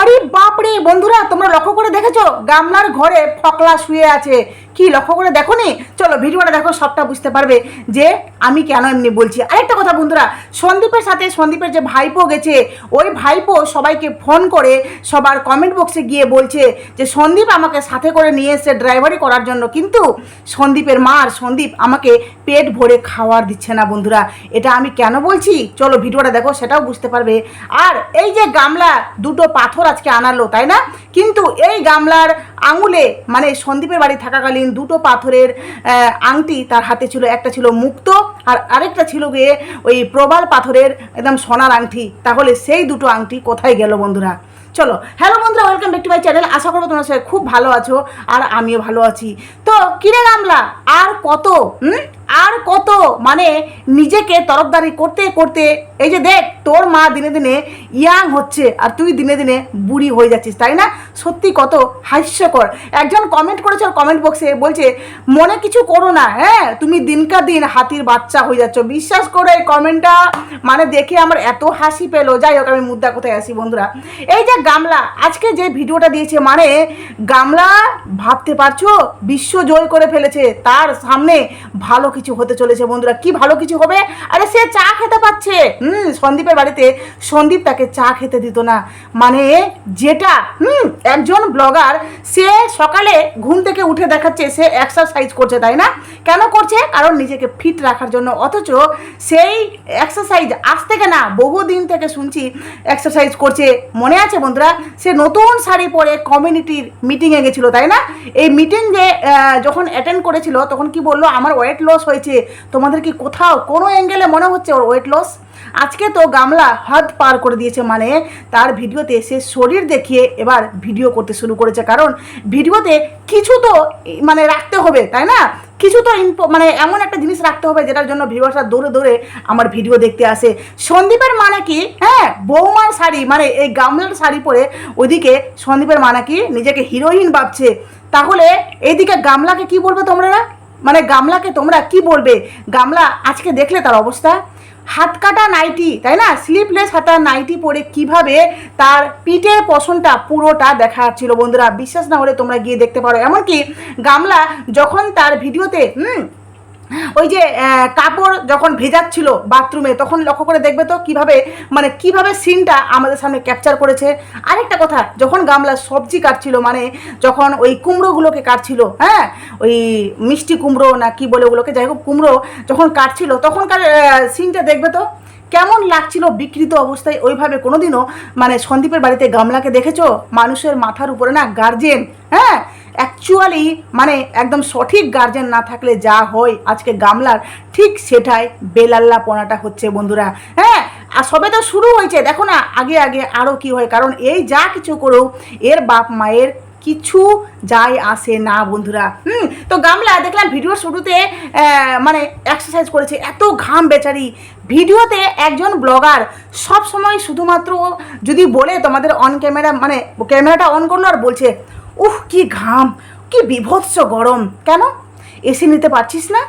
আরে বাপরে বন্ধুরা তোমরা লক্ষ্য করে দেখেছ? গামলার ঘরে ফকলা শুয়ে আছে। কি লক্ষ্য করে দেখো নি চলো ভিডিওটা দেখো, সবটা বুঝতে পারবে যে আমি কেন এমনি বলছি। আরেকটা কথা বন্ধুরা, সন্দীপের সাথে সন্দীপের যে ভাইপো গেছে, ওই ভাইপো সবাইকে ফোন করে সবার কমেন্ট বক্সে গিয়ে বলছে যে, সন্দীপ আমাকে সাথে করে নিয়ে এসছে ড্রাইভারি করার জন্য, কিন্তু সন্দীপের মা আর সন্দীপ আমাকে পেট ভরে খাওয়ার দিচ্ছে না বন্ধুরা। এটা আমি কেন বলছি? চলো ভিডিওটা দেখো, সেটাও বুঝতে পারবে। আর এই যে গামলা, দুটো পাথর আজকে আনালো, তাই না? কিন্তু এই গামলার আঙুলে মানে সন্দীপের বাড়ি থাকাকালীন দুটো পাথরের আংটি তার হাতে ছিল, একটা ছিল মুক্ত আর আরেকটা ছিল গিয়ে ওই প্রবাল পাথরের একদম সোনার আংটি। তাহলে সেই দুটো আংটি কোথায় গেল বন্ধুরা? চলো, হ্যালো বন্ধুরা welcome back to my channel আশা করব তোমরা সবাই খুব ভালো আছো আর আমিও ভালো আছি। তো কিনে নামলা আর কত, হুম? আর কত? মানে নিজেকে তরফদারি করতে করতে, এই যে দেখ, তোর মা দিনে দিনে ইয়াং হচ্ছে আর তুই দিনে দিনে বুড়ি হয়ে যাচ্ছিস, তাই না? সত্যি কত হাস্যকর। একজন কমেন্ট করেছে কমেন্ট বক্সে বলছে, মনে কিছু করো না হ্যাঁ? তুমি দিনকা দিন হাতির বাচ্চা হয়ে যাচ্ছ। বিশ্বাস করে এই কমেন্টটা মানে দেখে আমার এত হাসি পেল। যাই হোক, আমি মুদ্রা কোথায় আসি বন্ধুরা? এই যে গামলা, আজকে যে ভিডিওটা দিয়েছে মানে গামলা ভাবতে পারছ? বিশ্ব জয় করে ফেলেছে, তার সামনে ভালো কিছু হতে চলেছে, বন্ধুরা। কি ভালো কিছু হবে? আরে সে চা খেতে পাচ্ছে। হুম, সন্দীপের বাড়িতে সন্দীপ তাকে চা খেতে দিত না। মানে যেটা, হুম, একজন ব্লগার, সে সকালে ঘুম থেকে উঠে দেখাচ্ছে সে এক্সারসাইজ করছে, তাই না? কেন করছে? কারণ নিজেকে ফিট রাখার জন্য। অথচ সেই এক্সারসাইজ আজ থেকে না বহুদিন থেকে শুনছি এক্সারসাইজ করছে। মনে আছে, বন্ধুরা? সে নতুন শাড়ি পরে কমিউনিটির মিটিংয়ে গেছিল, তাই না? এই মিটিং যে যখন অ্যাটেন্ড করেছিল, তখন কি বলল? আমার ওয়েট লস হয়েছে। তোমাদের কি কোথাও কোনো অ্যাঙ্গেলে মনে হচ্ছে ওর ওয়েট লস আজকে তো গামলা হাত পার করে দিয়েছে মানে তার ভিডিওতে সে শরীর দেখিয়ে এবার ভিডিও করতে শুরু করেছে। কারণ ভিডিওতে কিছু তো মানে রাখতে হবে, তাই না? কিছু তো মানে এমন একটা জিনিস রাখতে হবে যেটার জন্য ভিউয়ার্সরা দৌড়ে দৌড়ে আমার ভিডিও দেখতে আসে। সন্দীপের মানে কি? হ্যাঁ বৌমার শাড়ি মানে এই গামলার শাড়ি পরে ওইদিকে সন্দীপের মানে কি নিজেকে হিরোইন ভাবছে। তাহলে এইদিকে গামলাকে কি বলবে তোমরা? মানে গামলাকে তোমরা কি বলবে? গামলা আজকে দেখলে তার অবস্থা। হাত কাটা নাইটি, তাই না? স্লিপলেস হাতা নাইটি পরে কীভাবে তার পিঠের পশনটা পুরোটা দেখা ছিল বন্ধুরা। বিশ্বাস না হলে তোমরা গিয়ে দেখতে পারো। এমনকি গামলা যখন তার ভিডিওতে, হুম ওই যে কাপড় যখন ভেজাচ্ছিল বাথরুমে তখন লক্ষ্য করে দেখবে তো কীভাবে মানে কীভাবে সিনটা আমাদের সামনে ক্যাপচার করেছে। আরেকটা কথা, যখন গামলা সবজি কাটছিল মানে যখন ওই কুমড়োগুলোকে কাটছিল হ্যাঁ? ওই মিষ্টি কুমড়ো না কি বলে ওগুলোকে, যাই হোক, কুমড়ো যখন কাটছিল, তখনকার সিনটা দেখবে তো কেমন লাগছিল বিকৃত অবস্থায়। ওইভাবে কোনোদিনও মানে সন্দীপের বাড়িতে গামলাকে দেখেছ? মানুষের মাথার উপরে না গার্জেন হ্যাঁ? অ্যাকচুয়ালি মানে একদম সঠিক গার্জেন না থাকলে যা হয় আজকে গামলার, ঠিক সেটাই বেলাল্লা পোনাটা হচ্ছে বন্ধুরা। হ্যাঁ আর সবে তো শুরু হয়েছে। দেখো না, আগে আগে আরও কি হয়, কারণ এই যা কিছু করুক, এর বাপ মায়ের কিছু যায় আসে না বন্ধুরা। হুম, তো গামলা, দেখলাম ভিডিওর শুরুতে মানে এক্সারসাইজ করেছে এত ঘাম বেচারি। ভিডিওতে একজন ব্লগার সব সময় শুধুমাত্র যদি বলে তোমাদের অন ক্যামেরা মানে ক্যামেরাটা অন করল আর বলছে উহ কি ঘাম কি বিভৎস গরম। কেন? এসি নিতে পারছিস না?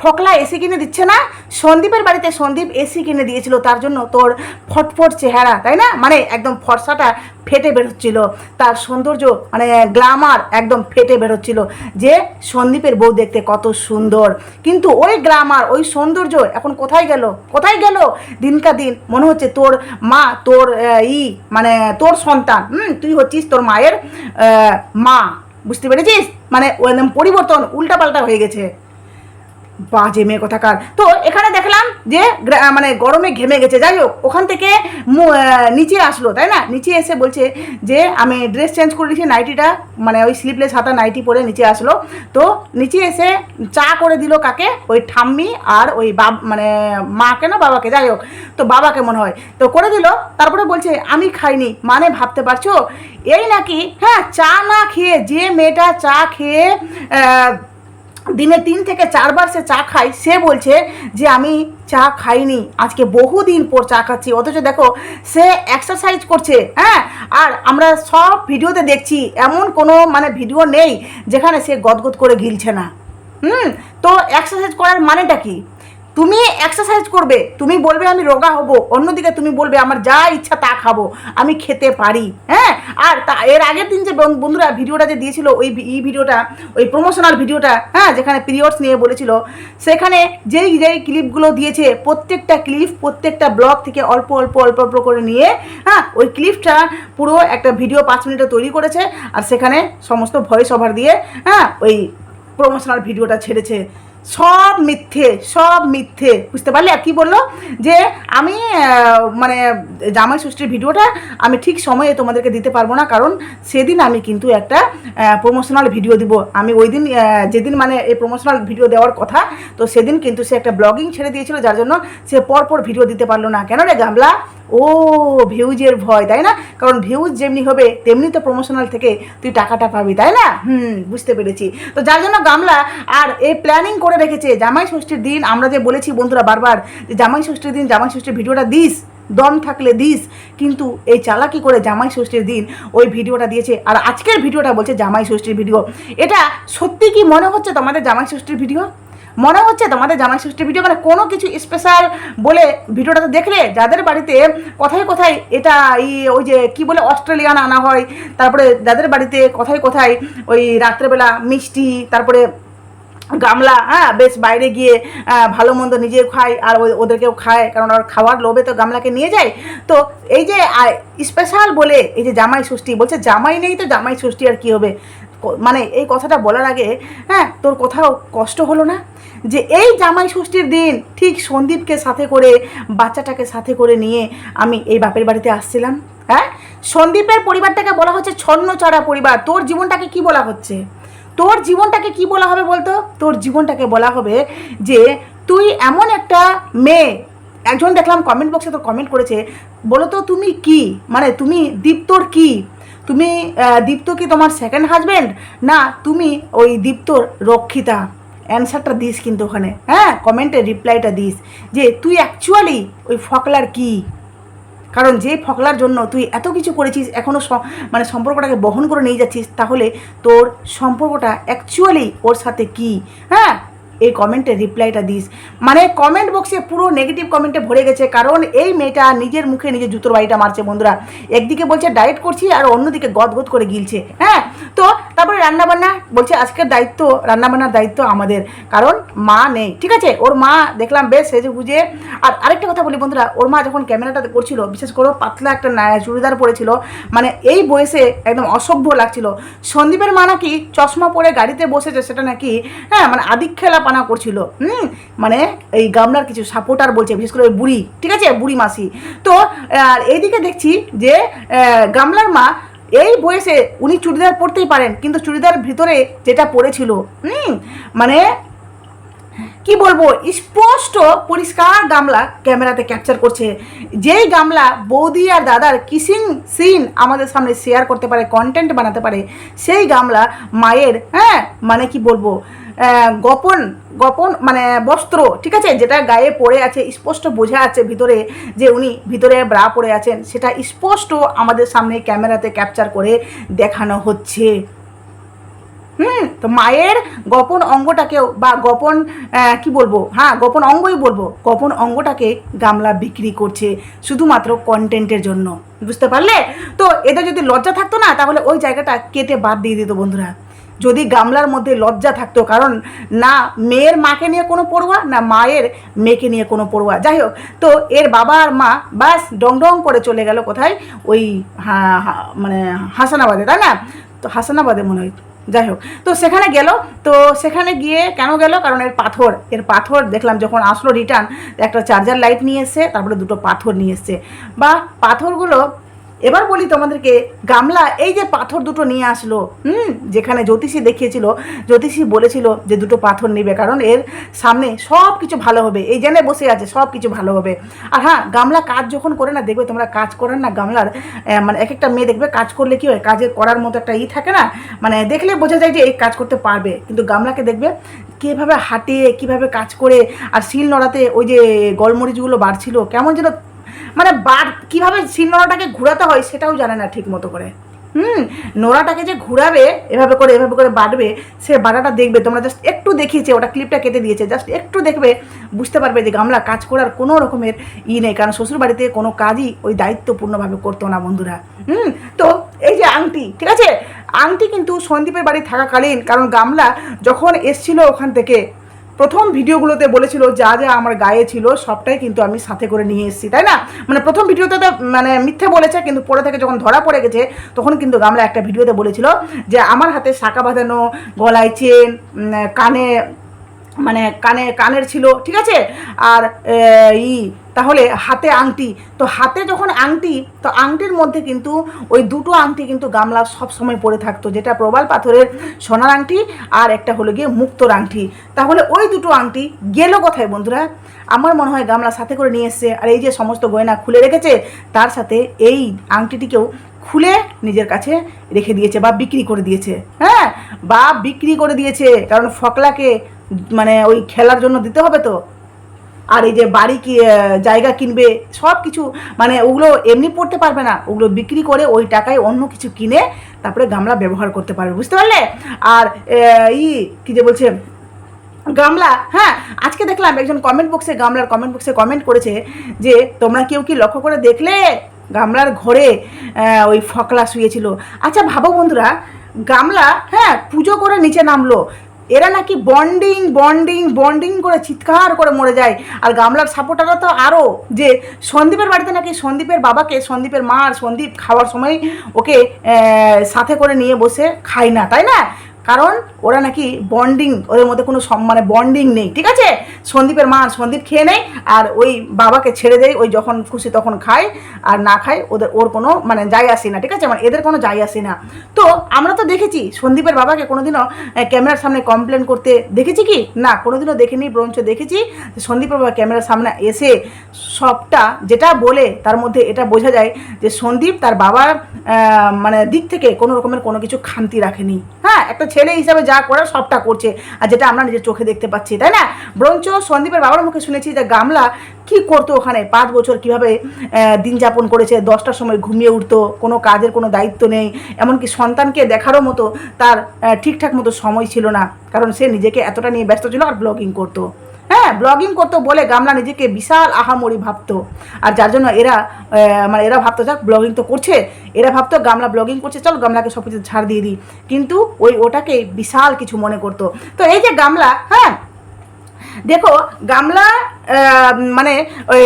ফকলা এসি কিনে দিচ্ছে না? সন্দীপের বাড়িতে সন্দীপ এসি কিনে দিয়েছিল, তার জন্য তোর ফটফট চেহারা, তাই না? মানে একদম ফর্সাটা ফেটে বেরোচ্ছিল। তার সৌন্দর্য মানে গ্লামার একদম ফেটে বেরোচ্ছিল যে সন্দীপের বউ দেখতে কত সুন্দর। কিন্তু ওই গ্লামার ওই সৌন্দর্য এখন কোথায় গেল? কোথায় গেল? দিনকা দিন মনে হচ্ছে তোর মা, তোর ই মানে তোর সন্তান। হুম, তুই হচ্ছিস তোর মায়ের মা। বুঝতে পেরেছিস? মানে পরিবর্তন উল্টাপাল্টা হয়ে গেছে। বাজে মেয়ে কথাকার। তো এখানে দেখলাম যে মানে গরমে ঘেমে গেছে। যাই হোক, ওখান থেকে নিচে আসলো, তাই না? নিচে এসে বলছে যে, আমি ড্রেস চেঞ্জ করে দিয়েছি নাইটিটা মানে ওই স্লিপলেস হাতা নাইটি পরে নিচে আসলো। তো নিচে এসে চা করে দিল কাকে? ওই ঠাম্মি আর ওই বাব মানে মাকে না বাবাকে? যাই হোক, তো বাবাকে মনে হয়? তো করে দিল, তারপরে বলছে, আমি খাইনি। মানে ভাবতে পারছ? এই নাকি হ্যাঁ চা না খেয়ে, যে মেয়েটা চা খেয়ে দিনে তিন থেকে চারবার সে চা খায়, সে বলছে যে আমি চা খাইনি, আজকে বহুদিন পর চা খাচ্ছি, অথচ দেখো সে এক্সারসাইজ করছে হ্যাঁ? আর আমরা সব ভিডিওতে দেখছি, এমন কোনো মানে ভিডিও নেই যেখানে সে গদগদ করে গিলছে না। হুম? তো এক্সারসাইজ করার মানেটা কি? তুমি এক্সারসাইজ করবে, তুমি বলবে আমি রোগা হব, অন্যদিকে তুমি বলবে আমার যা ইচ্ছা তা খাব, আমি খেতে পারি হ্যাঁ? আর তা, এর আগের দিন যে বন্ধুরা ভিডিওটা যে দিয়েছিল, ওই এই ভিডিওটা, ওই প্রমোশনাল ভিডিওটা হ্যাঁ? যেখানে পিরিয়ডস নিয়ে বলেছিল, সেখানে যেই যেই ক্লিপগুলো দিয়েছে, প্রত্যেকটা ক্লিপ প্রত্যেকটা ব্লগ থেকে অল্প অল্প অল্প অল্প করে নিয়ে হ্যাঁ? ওই ক্লিপটা পুরো একটা ভিডিও পাঁচ মিনিটে তৈরি করেছে, আর সেখানে সমস্ত ভয়েস ওভার দিয়ে হ্যাঁ? ওই প্রমোশনাল ভিডিওটা ছেড়েছে। সব মিথ্যে সব মিথ্যে। বুঝতে পারলে? আর কি বলল? যে আমি মানে জামাই ষষ্ঠীর ভিডিওটা আমি ঠিক সময়ে তোমাদেরকে দিতে পারব না, কারণ সেদিন আমি কিন্তু একটা প্রমোশনাল ভিডিও দিব। আমি ওই দিন যেদিন মানে এই প্রমোশনাল ভিডিও দেওয়ার কথা, তো সেদিন কিন্তু সে একটা ব্লগিং ছেড়ে দিয়েছিল, যার জন্য সে পরপর ভিডিও দিতে পারল না। কেন রে গামলা? ও, ভিউজের ভয়, তাই না? কারণ ভিউজ যেমনি হবে, তেমনি তো প্রমোশনাল থেকে তুই টাকাটা পাবি, তাই না? হুম, বুঝতে পেরেছি। তো যার জন্য গামলা আর এই প্ল্যানিং করে রেখেছে, জামাই ষষ্ঠীর দিন আমরা যে বলেছি বন্ধুরা বারবার, যে জামাই ষষ্ঠীর দিন, জামাই ষষ্ঠীর ভিডিওটা দিস, দম থাকলে দিস, কিন্তু এই চালাকি করে জামাই ষষ্ঠীর দিন ওই ভিডিওটা দিয়েছে, আর আজকের ভিডিওটা বলছে জামাই ষষ্ঠীর ভিডিও। এটা সত্যি কি মনে হচ্ছে তোমাদের জামাই ষষ্ঠীর ভিডিও? মনে হচ্ছে তোমাদের জামাই ষষ্ঠীর ভিডিও মানে কোনো কিছু স্পেশাল বলে ভিডিওটা তো দেখলে, যাদের বাড়িতে কোথায় কোথায় এটা এই ওই যে কি বলে অস্ট্রেলিয়ান আনা হয়, তারপরে যাদের বাড়িতে কোথায় কোথায় ওই রাত্রেবেলা মিষ্টি, তারপরে গামলা হ্যাঁ বেশ বাইরে গিয়ে ভালো মন্দ নিজে খায় আর ওই- ওদেরকেও খায়, কারণ ওর খাওয়ার লোভে তো গামলাকে নিয়ে যায়। তো এই যে স্পেশাল বলে এই যে জামাই ষষ্ঠী, বলছে জামাই নেই তো জামাই ষষ্ঠী আর কি হবে? মানে এই কথাটা বলার আগে হ্যাঁ তোর কোথাও কষ্ট হলো না? যে এই জামাই ষষ্ঠীর দিন ঠিক সন্দীপকে সাথে করে, বাচ্চাটাকে সাথে করে নিয়ে আমি এই বাপের বাড়িতে আসছিলাম হ্যাঁ? সন্দীপের পরিবারটাকে বলা হচ্ছে ছন্ন চারা পরিবার। তোর জীবনটাকে কি বলা হচ্ছে? তোর জীবনটাকে কি বলা হবে বলতো? তোর জীবনটাকে বলা হবে যে তুই এমন একটা মেয়ে। একজন দেখলাম কমেন্ট বক্সে তো কমেন্ট করেছে, বলো তো তুমি কি? মানে তুমি দীপ্তর কি? তুমি দীপ্ত কি তোমার সেকেন্ড হাজব্যান্ড না, তুমি ওই দীপ্তর রক্ষিতা। অ্যান্সারটা দিস কিন্তু ওখানে। হ্যাঁ কমেন্টে রিপ্লাইটা দিস যে, তুই অ্যাকচুয়ালি ওই ফকলার কি? কারণ যে ফকলার জন্য তুই এত কিছু করেছিস এখনও মানে সম্পর্কটাকে বহন করে নিয়ে যাচ্ছিস, তাহলে তোর সম্পর্কটা অ্যাকচুয়ালি ওর সাথে কি? হ্যাঁ এই কমেন্টে রিপ্লাইটা দিস। মানে কমেন্ট বক্সে পুরো নেগেটিভ কমেন্টে ভরে গেছে, কারণ এই মেয়েটা নিজের মুখে নিজের জুতোর বাড়িটা মারছে বন্ধুরা। একদিকে বলছে ডায়েট করছি আর অন্যদিকে গদ গদ করে গিলছে। হ্যাঁ তো তারপরে রান্নাবান্না বলছে, আজকের দায়িত্ব, রান্নাবান্নার দায়িত্ব আমাদের, কারণ মা নেই। ঠিক আছে? ওর মা দেখলাম বেশ সেজে বুঝে আর আরেকটা কথা বলি বন্ধুরা, ওর মা যখন ক্যামেরাটা করছিল, বিশেষ করে পাতলা একটা না- চুড়িদার পরেছিল মানে এই বয়সে একদম অসভ্য লাগছিল। সন্দীপের মা নাকি চশমা পরে গাড়িতে বসেছে, সেটা নাকি হ্যাঁ মানে আদিক খেলা পানা করছিল, হুম? মানে এই গামলার কিছু সাপোর্টার বলছে, বিশেষ করে বুড়ি, ঠিক আছে? বুড়ি মাসি। তো, আর এইদিকে দেখছি যে গামলার মা এই বয়সে উনি চুড়িদার পরতেই পারেন, কিন্তু চুড়িদার ভিতরে যেটা পরেছিল হুম? মানে কি বলব? স্পষ্ট পরিষ্কার গামলা ক্যামেরাতে ক্যাপচার করছে। যেই গামলা বৌদি আর দাদার কিসিং সিন আমাদের সামনে শেয়ার করতে পারে কন্টেন্ট বানাতে পারে, সেই গামলা মায়ের হ্যাঁ? মানে কি বলব? গোপন গোপন মানে বস্ত্র, ঠিক আছে? যেটা গায়ে পড়ে আছে, স্পষ্ট বোঝা আছে ভিতরে যে উনি ভিতরে ব্রা পরে আছেন, সেটা স্পষ্ট আমাদের সামনে ক্যামেরাতে ক্যাপচার করে দেখানো হচ্ছে। হুম, তো মায়ের গোপন অঙ্গটাকেও বা গোপন কি বলব? হ্যাঁ গোপন অঙ্গই বলব। গোপন অঙ্গটাকে গামলা বিক্রি করছে শুধুমাত্র কন্টেন্টের জন্য। বুঝতে পারলে? তো এদের যদি লজ্জা থাকতো না, তাহলে ওই জায়গাটা কেটে বাদ দিয়ে দিত বন্ধুরা। যদি গামলার মধ্যে লজ্জা থাকতো, কারণ না মেয়ের মাকে নিয়ে কোনো পড়ুয়া, না মায়ের মেয়েকে নিয়ে কোনো পড়ুয়া। যাই হোক, তো এর বাবা আর মা বাস ডং ডং করে চলে গেল কোথায়? ওই মানে হাসানাবাদে, তাই না? তো হাসানাবাদে মনে হয়। যাই হোক তো সেখানে গেল, তো সেখানে গিয়ে কেন গেল? কারণ এর পাথর এর পাথর দেখলাম যখন আসলো রিটার্ন একটা চার্জার লাইট নিয়ে এসছে, তারপরে দুটো পাথর নিয়ে এসছে। বা পাথরগুলো এবার বলি তোমাদেরকে, গামলা, এই যে পাথর দুটো নিয়ে আসলো, হুম, যেখানে জ্যোতিষী দেখিয়েছিল, জ্যোতিষী বলেছিল যে দুটো পাথর নেবে, কারণ এর সামনে সব কিছু ভালো হবে, এই জেনে বসে আছে সব কিছু ভালো হবে। আর হ্যাঁ গামলা কাজ যখন করে না, দেখবে তোমরা কাজ করেন না, গামলার মানে এক একটা মেয়ে দেখবে কাজ করলে কি হয়, কাজে করার মতো একটা ই থাকে না মানে দেখলে বোঝা যায় যে এই কাজ করতে পারবে, কিন্তু গামলাকে দেখবে কীভাবে হাঁটে কীভাবে কাজ করে, আর শিল নড়াতে ওই যে গলমরিচগুলো বাড়ছিল, কেমন যেন মানে বার, কীভাবে শিলনোড়াটাকে ঘোরাতে হয় সেটাও জানে না ঠিক মতো করে। হুম, নোড়াটাকে যে ঘুরাবে, এভাবে করে এভাবে করে বাড়বে সে বাড়াটা দেখবে। তোমরা জাস্ট একটু দেখিয়েছে, ওটা ক্লিপটা কেটে দিয়েছে জাস্ট একটু দেখবে, বুঝতে পারবে যে গামলা কাজ করার কোনো রকমের ই নেই। কারণ শ্বশুর বাড়িতে কোনো কাজই ওই দায়িত্বপূর্ণভাবে করতো না বন্ধুরা। হুম, তো এই যে আংটি, ঠিক আছে? আংটি কিন্তু সন্দীপের বাড়ি থাকাকালীন, কারণ গামলা যখন এসছিল ওখান থেকে প্রথম ভিডিওগুলোতে বলেছিল যা যা আমার গায়ে ছিল সবটাই কিন্তু আমি সাথে করে নিয়ে এসেছি, তাই না? মানে প্রথম ভিডিওতে তো মানে মিথ্যে বলেছে, কিন্তু পরে থেকে যখন ধরা পড়ে গেছে, তখন কিন্তু গামলা একটা ভিডিওতে বলেছিল যে আমার হাতে শাঁকা বাঁধানো গলায় চেন কানে মানে কানে, কানের ছিল, ঠিক আছে? আর ই, তাহলে হাতে আংটি। তো হাতে যখন আংটি, তো আংটির মধ্যে কিন্তু ওই দুটো আংটি কিন্তু গামলা সব সময় পরে থাকতো, যেটা প্রবাল পাথরের সোনার আংটি আর একটা হলো গিয়ে মুক্তোর আংটি। তাহলে ওই দুটো আংটি গেল কোথায় বন্ধুরা? আমার মনে হয় গামলা সাথে করে নিয়ে এসছে, আর এই যে সমস্ত গয়না খুলে রেখেছে, তার সাথে এই আংটিটিকেও খুলে নিজের কাছে রেখে দিয়েছে বা বিক্রি করে দিয়েছে। হ্যাঁ বা বিক্রি করে দিয়েছে, কারণ ফকলাকে মানে ওই খেলার জন্য দিতে হবে তো? আর এই যে বাড়ি কি জায়গা কিনবে, সব কিছু মানে ওগুলো এমনি পড়তে পারবে না। ওগুলো বিক্রি করে ওই টাকায় অন্য কিছু কিনে তারপরে গামলা ব্যবহার করতে পারবে, বুঝতে পারলে? আর ই, কি যে বলছে, গামলা হ্যাঁ আজকে দেখলাম একজন কমেন্ট বক্সে গামলার কমেন্ট বক্সে কমেন্ট করেছে যে, তোমরা কেউ কি লক্ষ্য করে দেখলে? গামলার ঘরে ওই ফকলা শুয়েছিল। আচ্ছা ভাবো বন্ধুরা, গামলা হ্যাঁ পুজো করে নিচে নামলো। এরা নাকি বন্ডিং বন্ডিং বন্ডিং করে চিৎকার করে মরে যায়। আর গামলার সাপোর্টাররা তো আরও যে সন্দীপের বাড়িতে নাকি সন্দীপের বাবাকে, সন্দীপের মা আর সন্দীপ খাওয়ার সময় ওকে সাথে করে নিয়ে বসে খায় না, তাই না? কারণ ওরা নাকি বন্ডিং ওদের মধ্যে কোনো সম- মানে বন্ডিং নেই, ঠিক আছে? সন্দীপের মা সন্দীপ খেয়ে নেয়, আর ওই বাবাকে ছেড়ে দেয়, ওই যখন খুশি তখন খায়, আর না খায় ওদের ওর কোনো মানে যাই আসে না, ঠিক আছে? মানে এদের কোনো যাই আসে না। তো আমরা তো দেখেছি, সন্দীপের বাবাকে কোনোদিনও ক্যামেরার সামনে কমপ্লেন করতে দেখেছি কি? না, কোনোদিনও দেখিনি, বরঞ্চ দেখেছি সন্দীপের বাবা ক্যামেরার সামনে এসে সবটা যেটা বলে, তার মধ্যে এটা বোঝা যায় যে সন্দীপ তার বাবার মানে দিক থেকে কোনো রকমের কোনো কিছু খান্তি রাখেনি। হ্যাঁ একটা ছেলে হিসাবে যা করার সবটা করছে, আর যেটা আমরা নিজের চোখে দেখতে পাচ্ছি, তাই না? বরঞ্চ সন্দীপের বাবার মুখে শুনেছি যে গামলা কি করতো ওখানে? পাঁচ বছর কীভাবে দিন যাপন করেছে, দশটার সময় ঘুমিয়ে উঠতো, কোনো কাজের কোনো দায়িত্ব নেই, এমনকি সন্তানকে দেখারও মতো তার ঠিকঠাক মতো সময় ছিল না, কারণ সে নিজেকে এতটা নিয়ে ব্যস্ত ছিল আর ব্লগিং করতো। হ্যাঁ ব্লগিং করতো বলে গামলা নিজেকে বিশাল আহামরি ভাবতো। আর যার জন্য এরা মানে এরা ভাবতো, যাক ব্লগিং তো করছে। এরা ভাবতো, গামলা ব্লগিং করছে, চল গামলাকে সব কিছু ছাড় দিয়ে দিই। কিন্তু ওই ওটাকে বিশাল কিছু মনে করতো। তো এই যে গামলা হ্যাঁ দেখো, গামলা মানে ওই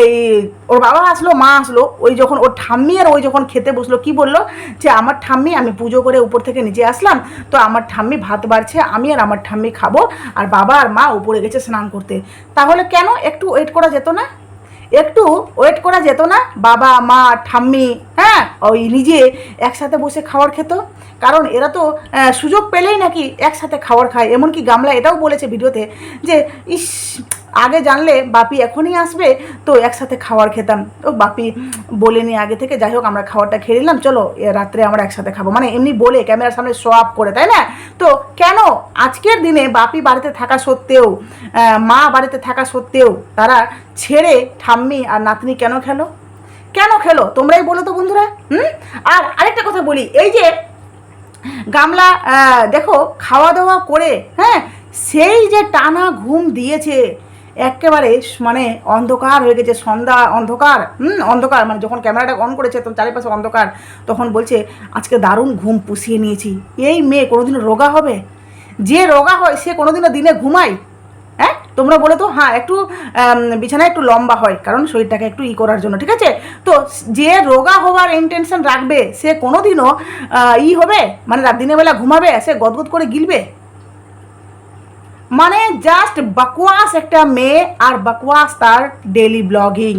ওর বাবা আসলো, মা আসলো, ওই যখন ওর ঠাম্মি আর ওই যখন খেতে বসল, কি বলল? যে আমার ঠাম্মি, আমি পুজো করে উপর থেকে নিচে আসলাম, তো আমার ঠাম্মি ভাত বাড়ছে, আমি আর আমার ঠাম্মি খাব, আর বাবা আর মা উপরে গেছে স্নান করতে। তাহলে কেন একটু ওয়েট করা যেত না? একটু ওয়েট করা যেত না। বাবা, মা, ঠাম্মি হ্যাঁ ওই নিজে একসাথে বসে খাবার খেত। কারণ এরা তো সুযোগ পেলেই নাকি একসাথে খাবার খায়। এমনকি গামলা এটাও বলেছে ভিডিওতে যে, ইস আগে জানলে বাপি এখনই আসবে, তো একসাথে খাবার খেতাম। ও বাপি বলেনি আগে থেকে, যাই হোক, আমরা খাবারটা খেয়ে নিলাম, চলো রাত্রে আমরা একসাথে খাব। মানে এমনি বলে ক্যামেরার সামনে শো আপ করে, তাই না? তো কেন? আজকের দিনে বাপি বাড়িতে থাকা সত্ত্বেও মা বাড়িতে থাকা সত্ত্বেও তারা ছেড়ে ঠাম্মি আর নাতনি কেন খেলো? কেন খেলো? তোমরাই বলো তো বন্ধুরা, হুম? আর আরেকটা কথা বলি, এই যে গামলা দেখো, খাওয়া দাওয়া করে হ্যাঁ সেই যে টানা ঘুম দিয়েছে একেবারে মানে অন্ধকার হয়ে গেছে, সন্ধ্যা, অন্ধকার, হুম, অন্ধকার। মানে যখন ক্যামেরাটা অন করেছে, তখন চারিপাশে অন্ধকার। তখন বলছে, আজকে দারুণ ঘুম পুষিয়ে নিয়েছি। এই মেয়ে কোনোদিনও রোগা হবে? যে রোগা হয়, সে কোনোদিনও দিনে ঘুমায়? হ্যাঁ তোমরা বলে তো হ্যাঁ একটু বিছানায় একটু লম্বা হয়, কারণ শরীরটাকে একটু ই করার জন্য, ঠিক আছে? তো যে রোগা হওয়ার ইন্টেনশন রাখবে, সে কোনোদিনও ই হবে? মানে রাত দিনের বেলা ঘুমাবে, সে গদগদ করে গিলবে? মানে জাস্ট বকওয়াস একটা মেয়ে আর বকওয়াস তার ডেলি ব্লগিং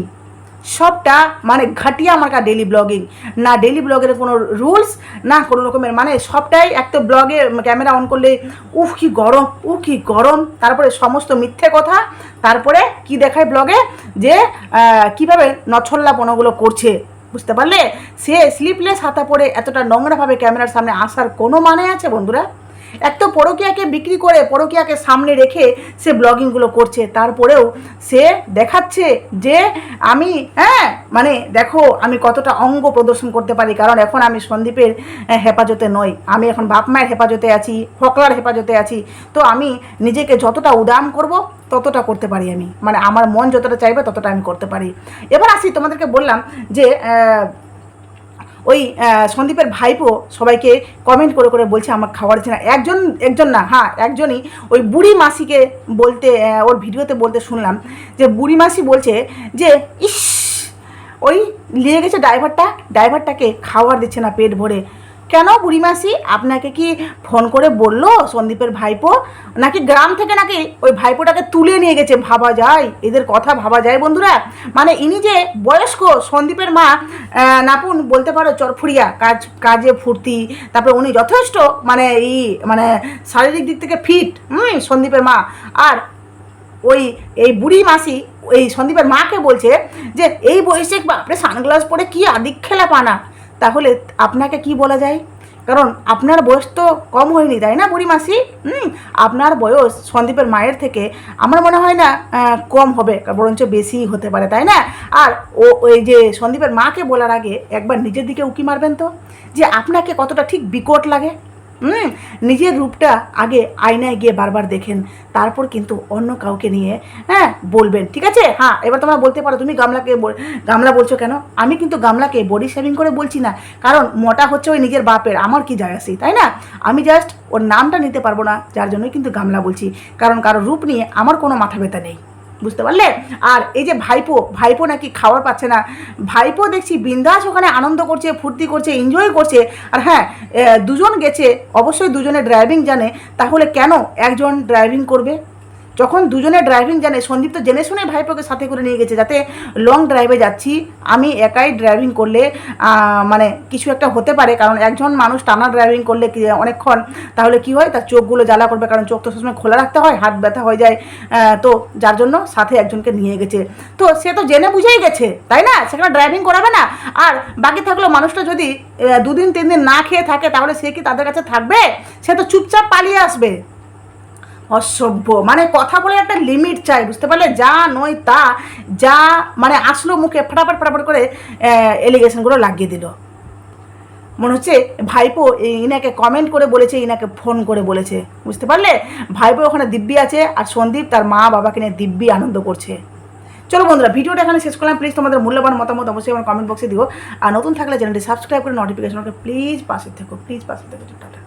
সবটা মানে ঘাটিয়া মার্কা ডেলি ব্লগিং না ডেলি ব্লগের কোনো রুলস না কোনো রকমের মানে সবটাই একটা ব্লগে ক্যামেরা অন করলে উফ কি গরম, উফ কি গরম। তারপরে সমস্ত মিথ্যে কথা, তারপরে কি দেখায় ব্লগে যে কীভাবে নছল্লাপনাগুলো করছে, বুঝতে পারলে? সে স্লিপলেস হাতা পরে এতটা নোংরাভাবে ক্যামেরার সামনে আসার কোনো মানে আছে বন্ধুরা? এক তো পরকিয়াকে বিক্রি করে পরকিয়াকে সামনে রেখে সে ব্লগিংগুলো করছে, তারপরেও সে দেখাচ্ছে যে আমি হ্যাঁ মানে দেখো আমি কতটা অঙ্গ প্রদর্শন করতে পারি, কারণ এখন আমি সন্দীপের হেফাজতে নই। আমি এখন বাপ মায়ের হেফাজতে আছি ফকলার হেফাজতে আছি। তো আমি নিজেকে যতটা উদাম করব, ততটা করতে পারি আমি। মানে আমার মন যতটা চাইবে ততটা আমি করতে পারি। এবার আসি তোমাদেরকে বললাম যে ওই সন্দীপের ভাইপো সবাইকে কমেন্ট করে করে বলছে আমার দিচ্ছে না। একজন একজন না হ্যাঁ একজনই ওই বুড়ি মাসিকে বলতে ওর ভিডিওতে বলতে শুনলাম যে বুড়ি মাসি বলছে যে, ইস, ওই নিয়ে গেছে ড্রাইভারটা ড্রাইভারটাকে খাবার দিচ্ছে না পেট ভরে। কেন বুড়িমাসি? আপনাকে কি ফোন করে বলল সন্দীপের ভাইপো? নাকি গ্রাম থেকে নাকি ওই ভাইপোটাকে তুলে নিয়ে গেছে ভাবা যায়? এদের কথা ভাবা যায় বন্ধুরা? মানে ইনি যে বয়স্ক সন্দীপের মা নাপুন বলতে পারো চরফুরিয়া কাজ, কাজে ফুর্তি, তারপরে উনি যথেষ্ট মানে এই মানে শারীরিক দিক থেকে ফিট হুম, সন্দীপের মা। আর ওই, এই বুড়ি মাসি এই সন্দীপের মাকে বলছে যে, এই বয়সে বাপরে সানগ্লাস পরে কি আদিক খেলা পানা তাহলে আপনাকে কি বলা যায়? কারণ আপনার বয়স তো কম হয়নি, তাই না বুড়ি মাসি? হুম, আপনার বয়স সন্দীপের মায়ের থেকে আমার মনে হয় না কম হবে, বরঞ্চ বেশি হতে পারে, তাই না? আর ও, ওই যে সন্দীপের মাকে বলার আগে একবার নিজের দিকে উকি মারবেন তো, যে আপনাকে কতটা ঠিক বিকট লাগে। নিজের রূপটা আগে আয়নায় গিয়ে বারবার দেখেন, তারপর কিন্তু অন্য কাউকে নিয়ে হ্যাঁ বলবেন, ঠিক আছে? হ্যাঁ এবার তোমরা বলতে পারো, তুমি গামলাকে গামলা বলছো কেন? আমি কিন্তু গামলাকে বডি শেভিং করে বলছি না, কারণ মোটা হচ্ছে ওই নিজের বাপের, আমার কি যায় আসি তাই না? আমি জাস্ট ওর নামটা নিতে পারব না, যার জন্যই কিন্তু গামলা বলছি, কারণ কারও রূপ নিয়ে আমার কোনো মাথা ব্যথা নেই। বুঝতে পারলে? আর এই যে ভাইপো ভাইপো নাকি খাবার পাচ্ছে না। ভাইপো দেখছি বিন্দাস ওখানে আনন্দ করছে, ফুর্তি করছে এনজয় করছে। আর হ্যাঁ দুজন গেছে, অবশ্যই দুজনে ড্রাইভিং জানে। তাহলে কেন একজন ড্রাইভিং করবে? যখন দুজনে ড্রাইভিং জানে, সন্দীপ তো জেনে শুনে ভাইপোকে সাথে করে নিয়ে গেছে, যাতে লং ড্রাইভে যাচ্ছি, আমি একাই ড্রাইভিং করলে মানে কিছু একটা হতে পারে, কারণ একজন মানুষ টানা ড্রাইভিং করলে অনেকক্ষণ, তাহলে কি হয়? তার চোখগুলো জ্বালা করবে, কারণ চোখ তো সবসময় খোলা রাখতে হয়, হাত ব্যথা হয়ে যায় তো যার জন্য সাথে একজনকে নিয়ে গেছে। তো সে তো জেনে বুঝেই গেছে, তাই না? সেখানে ড্রাইভিং করাবে না। আর বাকি থাকল মানুষটা যদি দুদিন তিন দিন না খেয়ে থাকে, তাহলে সে কি তাদের কাছে থাকবে? সে তো চুপচাপ পালিয়ে আসবে। অসভ্য। মানে কথা বলে একটা লিমিট চাই, বুঝতে পারলে? যা নয় তা, যা মানে আসলো মুখে ফটাফট ফটাফট করে এলিগেশনগুলো লাগিয়ে দিল। মনে হচ্ছে ভাইপো ইনাকে কমেন্ট করে বলেছে, ইনাকে ফোন করে বলেছে। বুঝতে পারলে? ভাইপো ওখানে দিব্যি আছে আর সন্দীপ তার মা বাবাকে নিয়ে দিব্যি আনন্দ করছে। চলো বন্ধুরা, ভিডিওটা এখানে শেষ করলাম। প্লিজ তোমাদের মূল্যবান মতামত অবশ্যই আমার কমেন্ট বক্সে দিও। আর নতুন থাকলে চ্যানেলটি সাবস্ক্রাইব করে নোটিফিকেশন প্লিজ পাশে থেকো প্লিজ পাশে থেকো। টাটা।